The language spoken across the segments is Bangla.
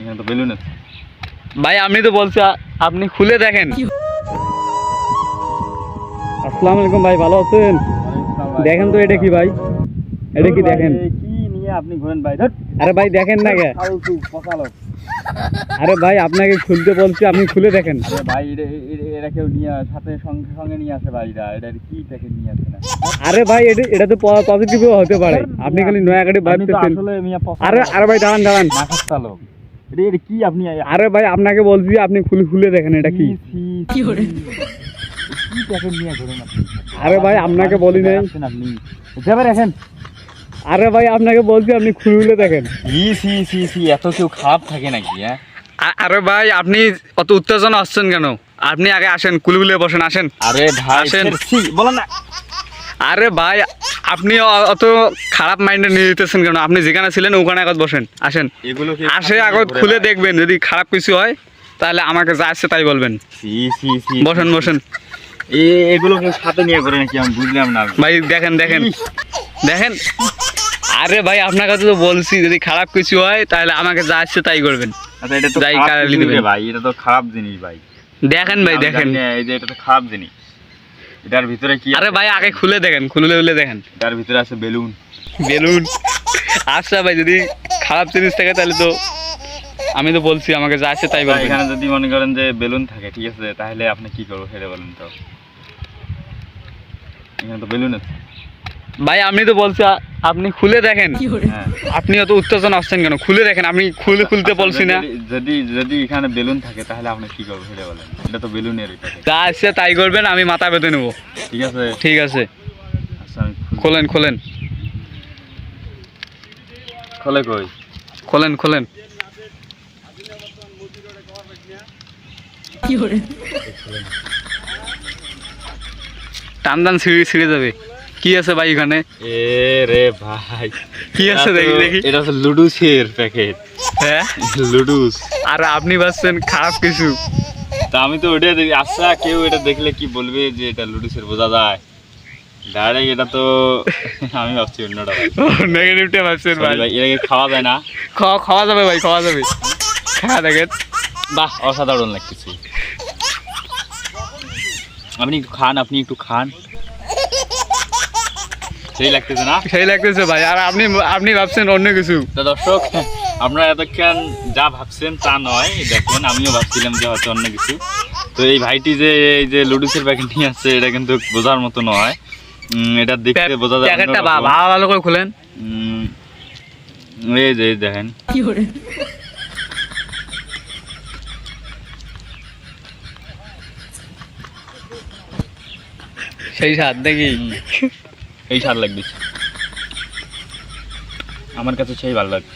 এখানে তো বেলুন আছে। ভাই আপনি তো বলছি আপনি খুলে দেখেন। আসসালামু আলাইকুম ভাই ভালো আছেন? দেখেন তো এটা কি ভাই? এটা কি দেখেন? কি নিয়ে আপনি ঘোরেন ভাই? আরে ভাই দেখেন না কে? আরে ভাই আপনাকে খুলতে বলছি আপনি খুলে দেখেন। আরে ভাই এটা কেউ নিয়ে সাথে সঙ্গে সঙ্গে নিয়ে আসে ভাইরা এটা কি প্যাকেট নিয়ে আসে না? আরে ভাই এটা এটা তো পজিটিভ হতে পারে। আপনি খালি নয়া গাড়ি আসলে আরে আরে ভাই দাঁড়ান দাঁড়ান। মাথার চালক এটা এটা কি আপনি আরে ভাই আপনাকে বলছি আপনি খুলে খুলে দেখেন এটা কি। কি করে? প্যাকেট নিয়ে ঘোরেন আপনি? আরে ভাই আপনাকে বলি নাই। আপনি। যাবে রাখেন আরে ভাই আপনাকে বলছি আপনি খুলে খুলে দেখেন। ই সি সি সি এত কেউ খারাপ থাকে নাকি হ্যাঁ? আরে ভাই আপনি অত উত্তেজনা আসছেন কেন? আপনি আগে আসেন কুলে কুলে বসেন আসেন। আরে ভাই আসেন। বলেন না। আরে ভাই আপনি অত খারাপ মাইন্ডে নিয়ে যেতেছেন কেন? আপনি যেখানে ছিলেন ওখানে আগত বসেন আসেন। এগুলো আসে আগত খুলে দেখবেন যদি খারাপ কিছু হয় তাহলে আমাকে যা আসছে তাই বলবেন। বসেন বসেন। এগুলো সাথে নিয়ে ঘোরে নাকি? আমি বুঝলাম না। ভাই দেখেন দেখেন। দেখেন। আরে ভাই আপনার কাছে তো বলছি যদি খারাপ কিছু হয় তাহলে আমাকে যা আসছে তাই করবেন। আচ্ছা এটা তো। ভাই এটা তো খারাপ জিনিস ভাই। দেখেন ভাই দেখেন। এই যে এটা তো খারাপ জিনিস। এটার ভিতরে কি আরে ভাই আগে খুলে দেখেন খুলে খুলে দেখেন। এটার ভিতরে আছে বেলুন। বেলুন। আচ্ছা ভাই যদি খারাপ জিনিস থাকে তাহলে তো আমি তো বলছি আমাকে যা আছে তাই বলবেন। এখানে যদি মনে করেন যে বেলুন থাকে ঠিক আছে তাহলে আপনি কি করব সেটা বলেন তো। এখানে তো বেলুন আছে। ভাই আমি তো বলছি আপনি খুলে দেখেন। হ্যাঁ। আপনি অত উত্তেজনা আসছেন কেন? খুলে দেখেন আমি খুলে খুলতে বলছি না। যদি- যদি এখানে বেলুন থাকে তাহলে আপনি কি করবেন? সেটা বলেন। এটা তো বেলুনের এটা। যা আসছে তাই করবেন আমি মাথা বেঁধে নেব। ঠিক আছে। ঠিক আছে। আচ্ছা। খোলেন খোলেন। খোলে কই? খোলেন খোলেন। টান টান ছিঁড়ে ছিঁড়ে যাবে। কি আছে ভাই এখানে? এ রে ভাই। কি আছে দেখি দেখি। এটা হচ্ছে লুডুসের প্যাকেট। হ্যাঁ? লুডুস। আর আপনি ভাবছেন খারাপ কিছু। তা আমি তো ওটা দেখি। আচ্ছা কেউ এটা দেখলে কি বলবে যে এটা লুডুসের বোঝা যায়? ডাইরেক্ট এটা তো আমি ভাবছি অন্যটা নেগেটিভটা ভাবছেন ভাই। ভাই এটাকে খাওয়া যায় না। খাওয়া খাওয়া যাবে ভাই খাওয়া যাবে। হ্যাঁ দেখেন। বাহ অসাধারণ লাগতেছে। আপনি একটু খান আপনি একটু খান। সেই লাগতেছে না? সেই লাগতেছে ভাই আর আপনি আপনি ভাবছেন অন্য কিছু। তা দর্শক আপনারা এতক্ষণ যা ভাবছেন তা নয় দেখেন আমিও ভাবছিলাম যে হয়তো অন্য কিছু। তো এই ভাইটি যে এই যে লুডুসের প্যাকেট নিয়ে আসছে এটা কিন্তু বোঝার মতো নয়। উম, এটা দেখতে বোঝা যায় প্যাকেটটা ভালো ভালো করে খুলেন। এই যে দেখেন। সেই স্বাদ দেখি এই স্বাদ লাগবে। আমার কাছে সেই ভালো লাগছে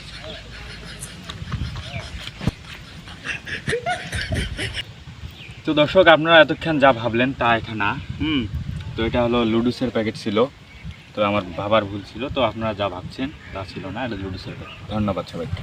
তো দর্শক, আপনারা এতক্ষণ যা ভাবলেন তা এটা না, হুম? তো এটা হলো লুডুসের প্যাকেট ছিল। তো আমার ভাবার ভুল ছিল, তো আপনারা যা ভাবছেন তা ছিল না, এটা লুডুসের প্যাকেট। ধন্যবাদ সবাইকে।